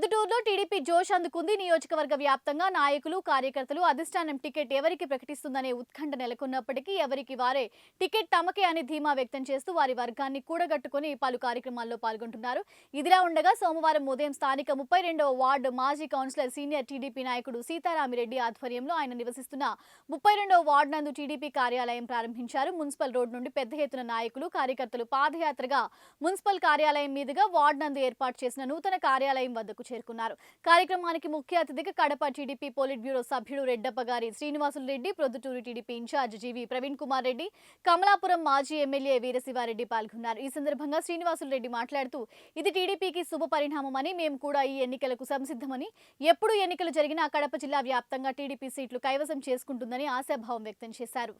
ప్రొద్దుటూరులో టీడీపీ జోష్ అందుకుంది. నియోజకవర్గ వ్యాప్తంగా నాయకులు కార్యకర్తలు అధిష్టానం టికెట్ ఎవరికి ప్రకటిస్తుందనే ఉత్కంఠ నెలకొన్నప్పటికీ ఎవరికి వారే టికెట్ తమకే అని ధీమా వ్యక్తం చేస్తూ వారి వర్గాన్ని కూడగట్టుకుని పలు కార్యక్రమాల్లో పాల్గొంటున్నారు. ఇదిలా ఉండగా సోమవారం ఉదయం స్థానిక ముప్పై రెండవ వార్డు మాజీ కౌన్సిలర్ సీనియర్ టీడీపీ నాయకుడు సీతారామిరెడ్డి ఆధ్వర్యంలో ఆయన నివసిస్తున్న ముప్పై రెండవ వార్డు నందు టీడీపీ కార్యాలయం ప్రారంభించారు. మున్సిపల్ రోడ్ నుండి పెద్ద ఎత్తున నాయకులు కార్యకర్తలు పాదయాత్రగా మున్సిపల్ కార్యాలయం మీదుగా వార్డు నందు ఏర్పాటు చేసిన నూతన కార్యాలయం వద్దకు చేరుకున్నారు. కార్యక్రమానికి ముఖ్య అతిథిగా కడప టీడీపీ పోలిట్ బ్యూరో సభ్యుడు రెడ్డప్ప గారి Srinivasulu Reddy Proddatur TDP incharge G V Praveen Kumar Reddy Kamalapuram మాజీ ఎమ్మెల్యే వీరశివారెడ్డి పాల్గొన్నారు. ఈ సందర్భంగా శ్రీనివాసులు రెడ్డి మాట్లాడుతూ ఇది టీడీపీకి శుభ పరిణామమని మేము కూడా ఈ ఎన్నికలకు సంసిద్ధమని ఎప్పుడు ఎన్నికలు జరిగినా కడప జిల్లా వ్యాప్తంగా టీడీపీ సీట్లు కైవసం చేసుకుంటుందని ఆశాభావం వ్యక్తం చేశారు.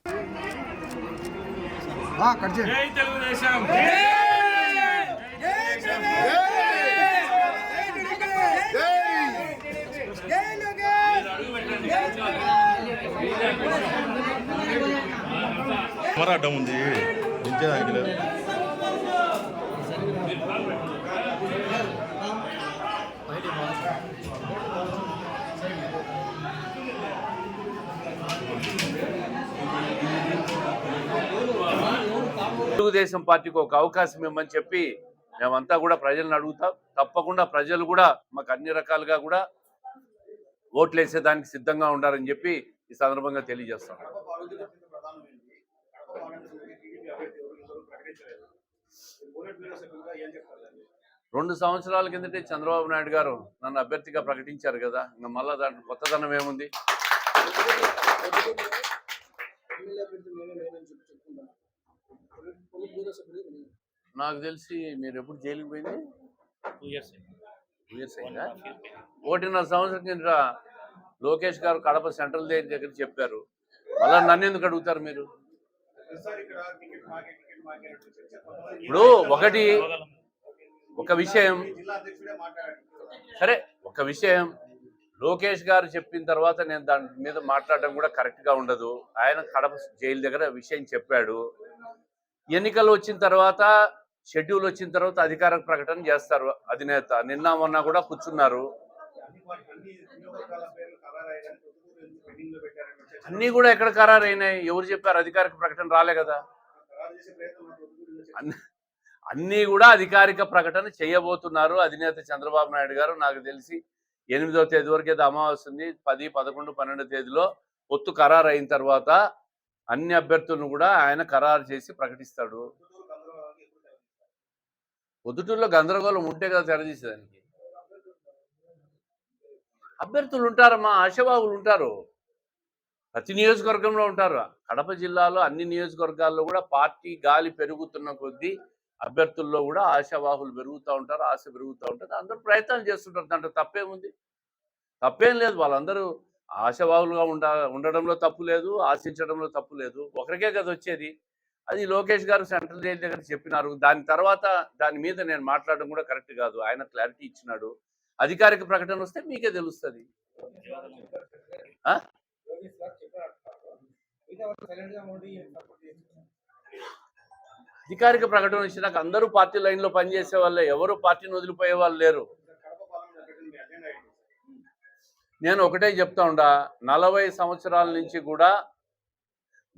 తెలుగుదేశం! కెమెరా అడ్డం ఉంది. దించేదానికి లేదు. తెలుగుదేశం పార్టీకి ఒక అవకాశం ఇవ్వమని చెప్పి మేమంతా కూడా ప్రజలను అడుగుతాం. తప్పకుండా ప్రజలు కూడా మాకు అన్ని రకాలుగా కూడా ఓట్లు వేసేదానికి సిద్ధంగా ఉండాలని చెప్పి ఈ సందర్భంగా తెలియజేస్తాం రెండు సంవత్సరాల కిందటే చంద్రబాబు నాయుడు గారు నన్ను అభ్యర్థిగా ప్రకటించారు కదా. ఇంకా మళ్ళా దాంట్లో కొత్తదనం ఏముంది? నాకు తెలిసి మీరు ఎప్పుడు జైలుకి పోయింది? టూ ఇయర్స్ అయిందా. ఒకటిన్నర సంవత్సరం కింద లోకేష్ గారు కడప సెంట్రల్ దగ్గర చెప్పారు. మళ్ళీ నన్ను ఎందుకు అడుగుతారు మీరు? ఇప్పుడు ఒకటి ఒక విషయం సరే ఒక విషయం. లోకేష్ గారు చెప్పిన తర్వాత నేను దాని మీద మాట్లాడడం కూడా కరెక్ట్గా ఉండదు. ఆయన కడప జైలు దగ్గర విషయం చెప్పాడు. ఎన్నికలు వచ్చిన తర్వాత షెడ్యూల్ వచ్చిన తర్వాత అధికారిక ప్రకటన చేస్తారు అధినేత. నిన్న మొన్న కూడా కూర్చున్నారు. అన్నీ కూడా ఎక్కడ ఖరారు అయినాయి ఎవరు చెప్పారు అధికారిక ప్రకటన రాలే కదా? అన్ని- అన్నీ కూడా అధికారిక ప్రకటన చేయబోతున్నారు అధినేత చంద్రబాబు నాయుడు గారు. నాకు తెలిసి ఎనిమిదవ తేదీ వరకు ఏదో అమావాస్య ఉంది. పది పదకొండు పన్నెండో తేదీలో పొత్తు ఖరారు అయిన తర్వాత అన్ని అభ్యర్థులను కూడా ఆయన ఖరారు చేసి ప్రకటిస్తాడు. పొద్దుటూరులో గందరగోళం ఉంటే కదా తెరదీసేదానికి అభ్యర్థులు ఉంటారమ్మా ఆశావాహులు ఉంటారు. ప్రతి నియోజకవర్గంలో ఉంటారు. కడప జిల్లాలో అన్ని నియోజకవర్గాల్లో కూడా పార్టీ గాలి పెరుగుతున్న కొద్దీ అభ్యర్థుల్లో కూడా ఆశావాహులు పెరుగుతూ ఉంటారు ఆశ పెరుగుతూ ఉంటుంది అందరూ ప్రయత్నాలు చేస్తుంటారు. దాంట్లో తప్పేముంది? తప్పేం లేదు. వాళ్ళందరూ ఆశావాహులుగా ఉండ ఉండడంలో తప్పు లేదు ఆశించడంలో తప్పు లేదు. ఒకరికే కదా వచ్చేది. అది లోకేష్ గారు సెంట్రల్ జైలు దగ్గర చెప్పినారు. దాని తర్వాత దాని మీద నేను మాట్లాడడం కూడా కరెక్ట్ కాదు. ఆయన క్లారిటీ ఇచ్చినాడు. అధికారిక ప్రకటన వస్తే మీకే తెలుస్తుంది. అధికారిక ప్రకటన వచ్చినాక అందరూ పార్టీ లైన్లో పనిచేసే వాళ్ళే ఎవరు పార్టీని వదిలిపోయే వాళ్ళు లేరు. నేను ఒకటే చెప్తా ఉండా నలభై సంవత్సరాల నుంచి కూడా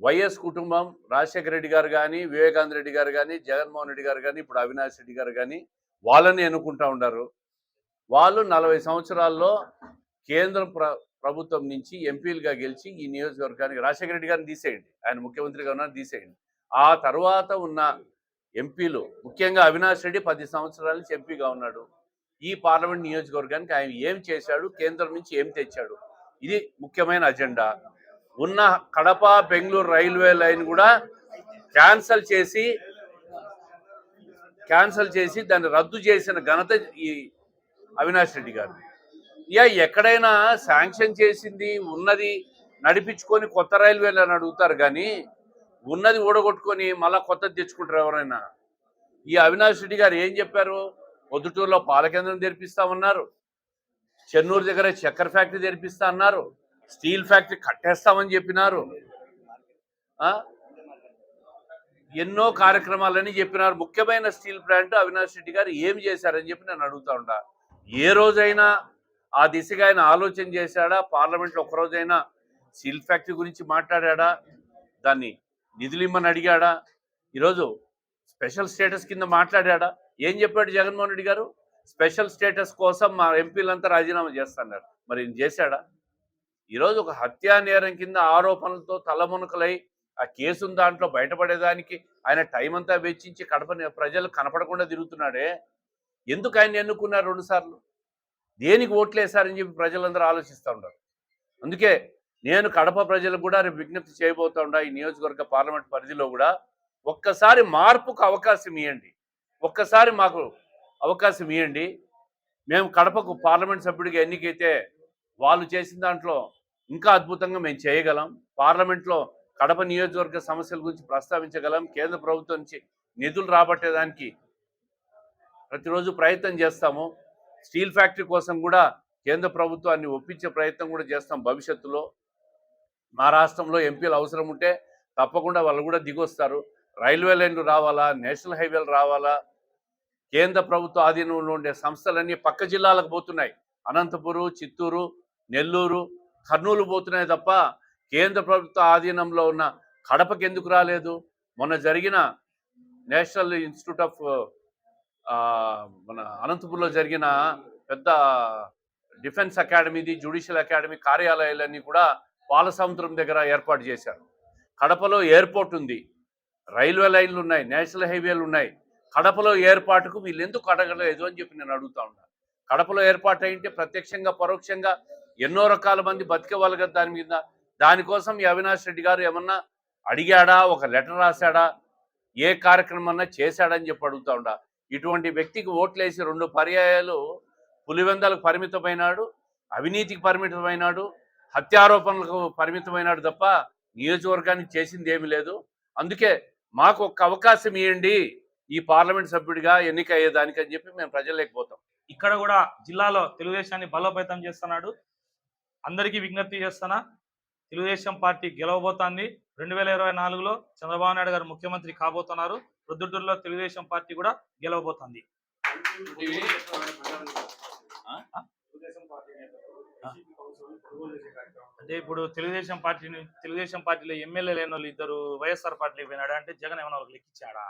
వైఎస్ కుటుంబం రాజశేఖర రెడ్డి గారు కానీ వివేకానంద రెడ్డి గారు కానీ జగన్మోహన్ రెడ్డి గారు కానీ ఇప్పుడు అవినాష్ రెడ్డి గారు కానీ వాళ్ళని ఎన్నుకుంటా ఉండారు. వాళ్ళు నలభై సంవత్సరాల్లో కేంద్ర ప్ర ప్రభుత్వం నుంచి ఎంపీలుగా గెలిచి ఈ నియోజకవర్గానికి రాజశేఖర రెడ్డి గారిని తీసేయండి. ఆయన ముఖ్యమంత్రిగా ఉన్నారు తీసేయండి. ఆ తర్వాత ఉన్న ఎంపీలు ముఖ్యంగా అవినాష్ రెడ్డి పది సంవత్సరాల నుంచి ఎంపీగా ఉన్నాడు. ఈ పార్లమెంట్ నియోజకవర్గానికి ఆయన ఏం చేశాడు కేంద్రం నుంచి ఏం తెచ్చాడు ఇది ముఖ్యమైన అజెండా. ఉన్న కడప బెంగళూరు రైల్వే లైన్ కూడా క్యాన్సల్ చేసి క్యాన్సల్ చేసి దాన్ని రద్దు చేసిన ఘనత ఈ అవినాష్ రెడ్డి గారు ఇక ఎక్కడైనా శాంక్షన్ చేసింది ఉన్నది నడిపించుకొని కొత్త రైల్వేలు అని అడుగుతారు కానీ ఉన్నది ఊడగొట్టుకొని మళ్ళీ కొత్తది తెచ్చుకుంటారు ఎవరైనా. ఈ అవినాష్ రెడ్డి గారు ఏం చెప్పారు? పొద్దుటూరులో పాలకేంద్రం తెరిపిస్తామన్నారు చెన్నూరు దగ్గర చక్కెర ఫ్యాక్టరీ తెరిపిస్తా అన్నారు. స్టీల్ ఫ్యాక్టరీ కట్టేస్తామని చెప్పినారు. ఎన్నో కార్యక్రమాలని చెప్పినారు. ముఖ్యమైన స్టీల్ ప్లాంట్ అవినాష్ రెడ్డి గారు ఏం చేశారని చెప్పి నేను అడుగుతా ఉంటా. ఏ రోజైనా ఆ దిశగా ఆయన ఆలోచన చేశాడా? పార్లమెంట్లో ఒకరోజైనా స్టీల్ ఫ్యాక్టరీ గురించి మాట్లాడా దాన్ని నిధులు ఇమ్మని అడిగాడా? ఈరోజు స్పెషల్ స్టేటస్ కింద మాట్లాడా ఏం చెప్పాడు జగన్మోహన్ రెడ్డి గారు? స్పెషల్ స్టేటస్ కోసం మా ఎంపీలంతా రాజీనామా చేస్తున్నారు. మరి చేశాడా? ఈరోజు ఒక హత్యా నేరం కింద ఆరోపణలతో తలమునకలై ఆ కేసును దాంట్లో బయటపడేదానికి ఆయన టైం అంతా వెచ్చించి కడప ప్రజలు కనపడకుండా తిరుగుతున్నాడే. ఎందుకు ఆయన ఎన్నుకున్నారు రెండుసార్లు దేనికి ఓట్లేశారని చెప్పి ప్రజలందరూ ఆలోచిస్తూ ఉంటారు అందుకే నేను కడప ప్రజలకు కూడా రేపు విజ్ఞప్తి చేయబోతా ఉండా ఈ నియోజకవర్గ పార్లమెంట్ పరిధిలో కూడా ఒక్కసారి మార్పుకు అవకాశం ఇవ్వండి ఒక్కసారి మాకు అవకాశం ఇవ్వండి మేము కడపకు పార్లమెంట్ సభ్యుడిగా ఎన్నికైతే వాళ్ళు చేసిన దాంట్లో ఇంకా అద్భుతంగా మేము చేయగలం. పార్లమెంట్లో కడప నియోజకవర్గ సమస్యల గురించి ప్రస్తావించగలం. కేంద్ర ప్రభుత్వం నుంచి నిధులు రాబట్టేదానికి ప్రతిరోజు ప్రయత్నం చేస్తాము. స్టీల్ ఫ్యాక్టరీ కోసం కూడా కేంద్ర ప్రభుత్వాన్ని ఒప్పించే ప్రయత్నం కూడా చేస్తాం భవిష్యత్తులో. మా రాష్ట్రంలో ఎంపీలు అవసరం ఉంటే తప్పకుండా వాళ్ళు కూడా దిగొస్తారు. రైల్వే లైన్లు రావాలా? నేషనల్ హైవేలు రావాలా? కేంద్ర ప్రభుత్వ ఆధీనంలో ఉండే సంస్థలన్నీ పక్క జిల్లాలకు పోతున్నాయి. అనంతపురం చిత్తూరు నెల్లూరు కర్నూలు పోతున్నాయి తప్ప కేంద్ర ప్రభుత్వ ఆధీనంలో ఉన్న కడపకి ఎందుకు రాలేదు? మొన్న జరిగిన నేషనల్ ఇన్స్టిట్యూట్ ఆఫ్ మన అనంతపురంలో జరిగిన పెద్ద డిఫెన్స్ అకాడమీది జ్యుడిషియల్ అకాడమీ కార్యాలయాలన్నీ కూడా పాలసముద్రం దగ్గర ఏర్పాటు చేశారు. కడపలో ఎయిర్పోర్ట్ ఉంది. రైల్వే లైన్లు ఉన్నాయి నేషనల్ హైవేలు ఉన్నాయి. కడపలో ఏర్పాటుకు వీళ్ళు ఎందుకు అడగలేదు అని చెప్పి నేను అడుగుతా ఉన్నాను కడపలో ఏర్పాటు అయింటే ప్రత్యక్షంగా పరోక్షంగా ఎన్నో రకాల మంది బతికేవాళ్ళు కదా దాని మీద. దానికోసం అవినాష్ రెడ్డి గారు ఏమన్నా అడిగాడా ఒక లెటర్ రాశాడా ఏ కార్యక్రమం అన్నా చేశాడని చెప్పి అడుగుతా ఉండా ఇటువంటి వ్యక్తికి ఓట్లేసి రెండు పర్యాయాలు పులివెందలకు పరిమితమైనాడు అవినీతికి పరిమితమైనాడు హత్యారోపణలకు పరిమితమైనాడు తప్ప నియోజకవర్గానికి చేసింది ఏమీ లేదు. అందుకే మాకు ఒక అవకాశం ఇవ్వండి ఈ పార్లమెంట్ సభ్యుడిగా ఎన్నిక అయ్యేదానికి అని చెప్పి మేము ప్రజలేకపోతాం ఇక్కడ కూడా జిల్లాలో తెలుగుదేశాన్ని బలోపేతం చేస్తున్నాడు. అందరికీ విజ్ఞప్తి చేస్తున్నా తెలుగుదేశం పార్టీ గెలవబోతాన్ని రెండు వేల ఇరవై నాలుగులో చంద్రబాబు నాయుడు గారు ముఖ్యమంత్రి కాబోతున్నారు. ప్రొద్దుటూరులో తెలుగుదేశం పార్టీ కూడా గెలవబోతోంది. అంటే ఇప్పుడు తెలుగుదేశం పార్టీ తెలుగుదేశం పార్టీలో ఎమ్మెల్యే లేని వాళ్ళు ఇద్దరు వైఎస్ఆర్ పార్టీకి పోయినాడు అంటే జగన్ ఏమైనా వాళ్ళకి లెక్కించాడా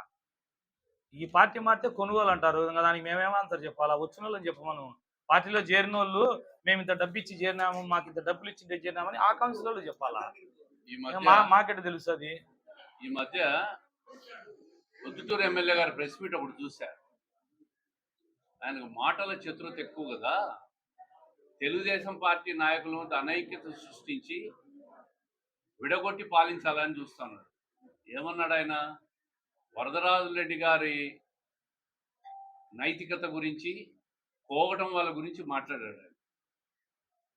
ఈ పార్టీ మారితే కొనుగోలు అంటారు ఇంకా దానికి మేమేమో ఆన్సర్ చెప్పాలా? వచ్చిన వాళ్ళని చెప్పమను. పార్టీలో చేరిన వాళ్ళు మేము ఇంత డబ్బు ఇచ్చి చేరినాము మాకు ఇంత డబ్బులు ఇచ్చి చేరినామని ఆ కౌన్సిలర్లు చెప్పాలా? మాకెట్ తెలుస్తుంది? ఈ మధ్య పొద్దుటూరు ఎమ్మెల్యే గారి ప్రెస్ మీట్ అప్పుడు చూశారు. ఆయనకు మాటల చతురత ఎక్కువ కదా. తెలుగుదేశం పార్టీ నాయకులు అనైక్యత సృష్టించి విడగొట్టి పాలించాలని చూస్తున్నాడు. ఏమన్నాడు ఆయన? వరదరాజు రెడ్డి గారి నైతికత గురించి పోగటం వాళ్ళ గురించి మాట్లాడాడు ఆయన.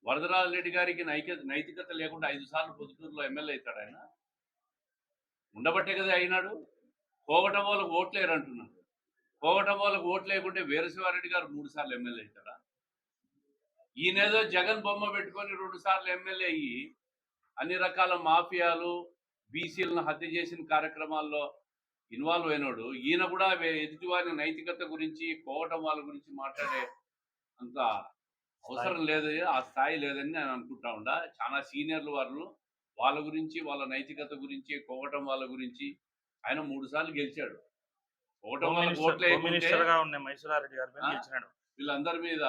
వరదరాజు రెడ్డి గారికి నైక నైతికత లేకుండా ఐదు సార్లు పొద్దుటూరులో ఎమ్మెల్యే అవుతాడు ఆయన. ఉండబట్టే కదా అయినాడు. పోగటం వాళ్ళకు ఓట్లేరు అంటున్నాడు పోగటం వాళ్ళకు ఓట్లు లేకుంటే వీరశివారెడ్డి గారు మూడు సార్లు ఎమ్మెల్యే అవుతాడా ఈయనేదో జగన్ బొమ్మ పెట్టుకొని రెండు సార్లు ఎమ్మెల్యే అయ్యి అన్ని రకాల మాఫియాలు బీసీలను హత్య చేసిన కార్యక్రమాల్లో ఇన్వాల్వ్ అయినాడు ఈయన కూడా ఎదుటివారి నైతికత గురించి పోగటం వాళ్ళ గురించి మాట్లాడే అంత అవసరం లేదు ఆ స్థాయి లేదని నేను అనుకుంటా ఉండా. చాలా సీనియర్లు వాళ్ళు వాళ్ళ గురించి వాళ్ళ నైతికత గురించి పోగటం వాళ్ళ గురించి ఆయన మూడు సార్లు గెలిచాడు. వీళ్ళందరి మీద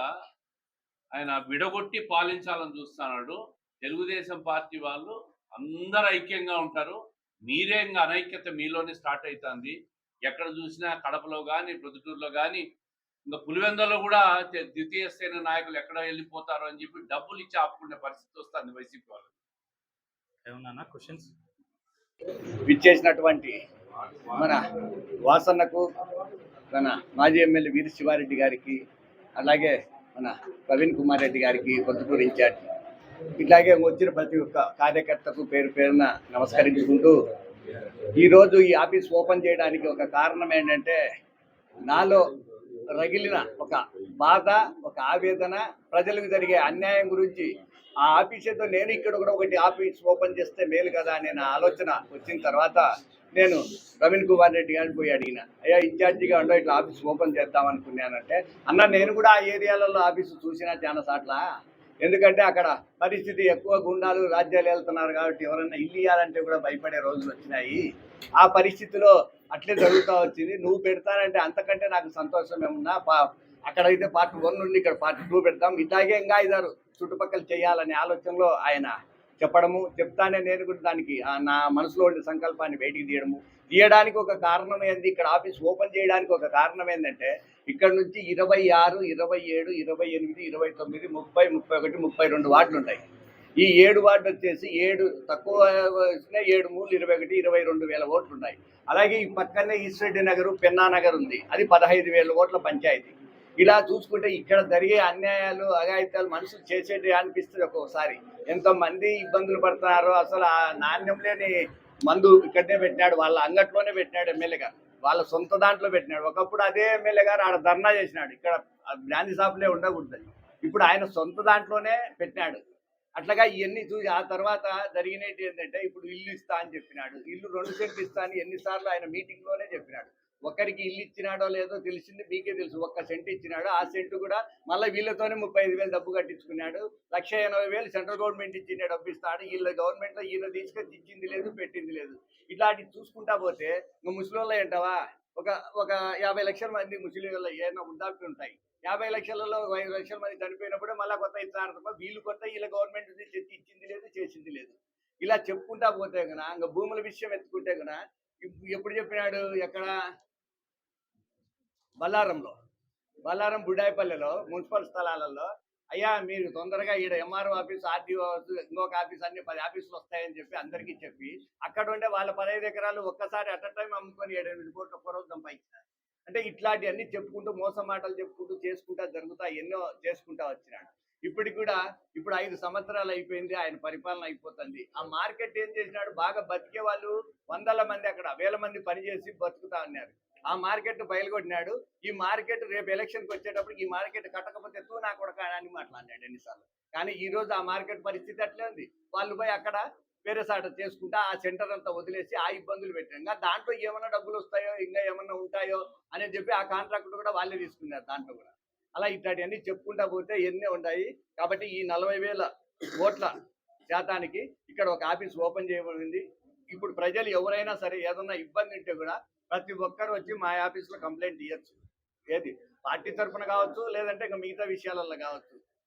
ఆయన విడగొట్టి పాలించాలని చూస్తున్నాడు. తెలుగుదేశం పార్టీ వాళ్ళు అందరు ఐక్యంగా ఉంటారు. మీరే ఇంకా అనైక్యత మీలోనే స్టార్ట్ అవుతుంది ఎక్కడ చూసినా కడపలో కానీ ప్రొద్దుటూరులో కానీ ఇంకా పులివెందలో కూడా ద్వితీయ శ్రేణి నాయకులు ఎక్కడ వెళ్ళిపోతారో అని చెప్పి డబ్బులు ఇచ్చి ఆపుకునే పరిస్థితి వస్తుంది వైసీపీ వాళ్ళు ఏమన్నా క్వశ్చన్స్ విచ్చేసినటువంటి మన వాసన్నకు మన మాజీ ఎమ్మెల్యే వీర శివారెడ్డి గారికి అలాగే మన ప్రవీణ్ కుమార్ రెడ్డి గారికి పొద్దుటూరు ఇన్ఛార్జ్. ఇట్లాగే వచ్చిన ప్రతి ఒక్క కార్యకర్తకు పేరు పేరున నమస్కరించుకుంటూ ఈరోజు ఈ ఆఫీస్ ఓపెన్ చేయడానికి ఒక కారణం ఏంటంటే నాలో రగిలిన ఒక బాధ ఒక ఆవేదన ప్రజలకు జరిగే అన్యాయం గురించి ఆ ఆఫీసేతో నేను ఇక్కడ కూడా ఒకటి ఆఫీస్ ఓపెన్ చేస్తే మేలు కదా అనే నా ఆలోచన వచ్చిన తర్వాత నేను ప్రవీణ్ కుమార్ రెడ్డి గారిని పోయి అడిగిన అయ్యా ఇన్ఛార్జిగా ఉండవు ఇట్లా ఆఫీస్ ఓపెన్ చేద్దామనుకున్నానంటే అన్న నేను కూడా ఆ ఏరియాలలో ఆఫీసు చూసినా చాలా సాట్ల. ఎందుకంటే అక్కడ పరిస్థితి ఎక్కువ గుండాలు రాజ్యాలు వెళ్తున్నారు కాబట్టి ఎవరైనా ఇల్లు ఇవ్వాలంటే కూడా భయపడే రోజులు వచ్చినాయి. ఆ పరిస్థితిలో అట్లే జరుగుతూ వచ్చింది. నువ్వు పెడతానంటే అంతకంటే నాకు సంతోషం ఏమున్నా? పా అక్కడైతే పార్ట్ వన్ నుండి ఇక్కడ పార్ట్ టూ పెడతాం. ఇట్లాగే ఇంకా ఇద్దరు చుట్టుపక్కల చేయాలనే ఆలోచనలో ఆయన చెప్పడము చెప్తానే నేను కూడా దానికి నా మనసులో ఉండే సంకల్పాన్ని బయటికి తీయడము. తీయడానికి ఒక కారణం ఏంది? ఇక్కడ ఆఫీస్ ఓపెన్ చేయడానికి ఒక కారణం ఏంటంటే ఇక్కడ నుంచి ఇరవై ఆరు ఇరవై ఏడు ఇరవై ఎనిమిది ఇరవై తొమ్మిది ముప్పై ముప్పై ఒకటి ముప్పై రెండు వార్డులు ఉంటాయి. ఈ ఏడు వార్డు వచ్చేసి ఏడు తక్కువ వచ్చిన ఏడు మూడు ఇరవై ఒకటి ఇరవై రెండు వేల ఓట్లు ఉన్నాయి. అలాగే ఈ పక్కనే ఈశ్వరెడ్డి నగరు పెన్నా నగర్ ఉంది. అది పదహైదు వేల ఓట్ల పంచాయతీ. ఇలా చూసుకుంటే ఇక్కడ జరిగే అన్యాయాలు అఘాయిత్యాలు మనుషులు చేసేటి అనిపిస్తుంది ఒక్కొక్కసారి ఎంతో మంది ఇబ్బందులు పడుతున్నారు. అసలు ఆ నాణ్యం లేని మందు ఇక్కడనే పెట్టినాడు వాళ్ళ అంగట్లోనే పెట్టినాడు ఎమ్మెల్యే గారు. వాళ్ళ సొంత దాంట్లో పెట్టినాడు. ఒకప్పుడు అదే ఎమ్మెల్యే గారు ఆడ ధర్నా చేసినాడు. ఇక్కడ బ్రాంతి షాపులే ఉండకూడదు ఇప్పుడు ఆయన సొంత దాంట్లోనే పెట్టినాడు. అట్లాగా ఇవన్నీ చూసి ఆ తర్వాత జరిగినవి ఏంటంటే ఇప్పుడు ఇల్లు ఇస్తా అని చెప్పినాడు. ఇల్లు రెండు సెంట్లు ఇస్తా అని ఎన్నిసార్లు ఆయన మీటింగ్లోనే చెప్పినాడు. ఒకరికి ఇల్లు ఇచ్చినాడో లేదో తెలిసింది మీకే తెలుసు. ఒక్క సెంట్ ఇచ్చినాడు ఆ సెంట్ కూడా మళ్ళీ వీళ్ళతోనే ముప్పై ఐదు వేలు డబ్బు కట్టించుకున్నాడు. లక్ష ఎనభై వేలు సెంట్రల్ గవర్నమెంట్ ఇచ్చిన డబ్బు ఇస్తాడు. వీళ్ళ గవర్నమెంట్లో ఈయన తీసుకొచ్చి ఇచ్చింది లేదు పెట్టింది లేదు. ఇట్లాంటివి చూసుకుంటా పోతే నువ్వు ముసలిళ్ళు ఏంటవా ఒక ఒక యాభై లక్షల మంది ముసలిళ్ళు ఏమైనా ఉండాల్సి ఉంటాయి. యాభై లక్షలలో ఒక ఐదు లక్షల మంది చనిపోయినప్పుడు మళ్ళీ కొత్త ఇస్తారు తప్ప వీళ్ళు కొత్త వీళ్ళ గవర్నమెంట్ తెచ్చి ఇచ్చింది లేదు చేసింది లేదు. ఇలా చెప్పుకుంటా పోతే గన ఇంకా భూముల విషయం ఎత్తుకుంటే గన ఎప్పుడు చెప్పినాడు ఎక్కడ? బల్లారంలో. బల్లారం బుడాయిపల్లెలో మున్సిపల్ స్థలాలలో అయ్యా మీరు తొందరగా ఈడ ఎంఆర్ఓ ఆఫీస్ ఆర్డీఓ ఇంకొక ఆఫీస్ అన్ని పది ఆఫీసులు వస్తాయని చెప్పి అందరికీ చెప్పి అక్కడ ఉండే వాళ్ళ పదహైదు ఎకరాలు ఒక్కసారి అట్ టైం అమ్ముకొని ఏడెనిమిది కోట్లు ఒక్క రోజు సంపాదించినారు. అంటే ఇట్లాంటివన్నీ చెప్పుకుంటూ మోసం మాటలు చెప్పుకుంటూ చేసుకుంటా జరుగుతా ఎన్నో చేసుకుంటా వచ్చినాడు. ఇప్పటికి కూడా ఇప్పుడు ఐదు సంవత్సరాలు అయిపోయింది ఆయన పరిపాలన అయిపోతుంది. ఆ మార్కెట్ ఏం చేసినాడు? బాగా బతికే వాళ్ళు వందల మంది అక్కడ వేల మంది పనిచేసి బతుకుతా ఉన్నారు. ఆ మార్కెట్ బయలుగొట్టినాడు. ఈ మార్కెట్ రేపు ఎలక్షన్కి వచ్చేటప్పుడు ఈ మార్కెట్ కట్టకపోతే తూ నా కొడక అని మాట్లాడినాడు ఎన్నిసార్లు. కానీ ఈ రోజు ఆ మార్కెట్ పరిస్థితి అట్లే ఉంది? వాళ్ళు పోయి అక్కడ వేరే సాట చేసుకుంటా ఆ సెంటర్ అంతా వదిలేసి ఆ ఇబ్బందులు పెట్టారు. ఇంకా దాంట్లో ఏమైనా డబ్బులు వస్తాయో ఇంకా ఏమన్నా ఉంటాయో అని చెప్పి ఆ కాంట్రాక్ట్ కూడా వాళ్ళే తీసుకున్నారు దాంట్లో కూడా. అలా ఇట్లాంటివన్నీ చెప్పుకుంటా పోతే ఎన్ని ఉంటాయి కాబట్టి ఈ నలభై వేల ఓట్ల శాతానికి ఇక్కడ ఒక ఆఫీస్ ఓపెన్ చేయబడింది. ఇప్పుడు ప్రజలు ఎవరైనా సరే ఏదన్నా ఇబ్బంది ఉంటే కూడా ప్రతి ఒక్కరు వచ్చి మా ఆఫీస్లో కంప్లైంట్ ఇవ్వచ్చు ఏది? పార్టీ తరఫున కావచ్చు లేదంటే ఇంకా మిగతా విషయాలలో కావచ్చు.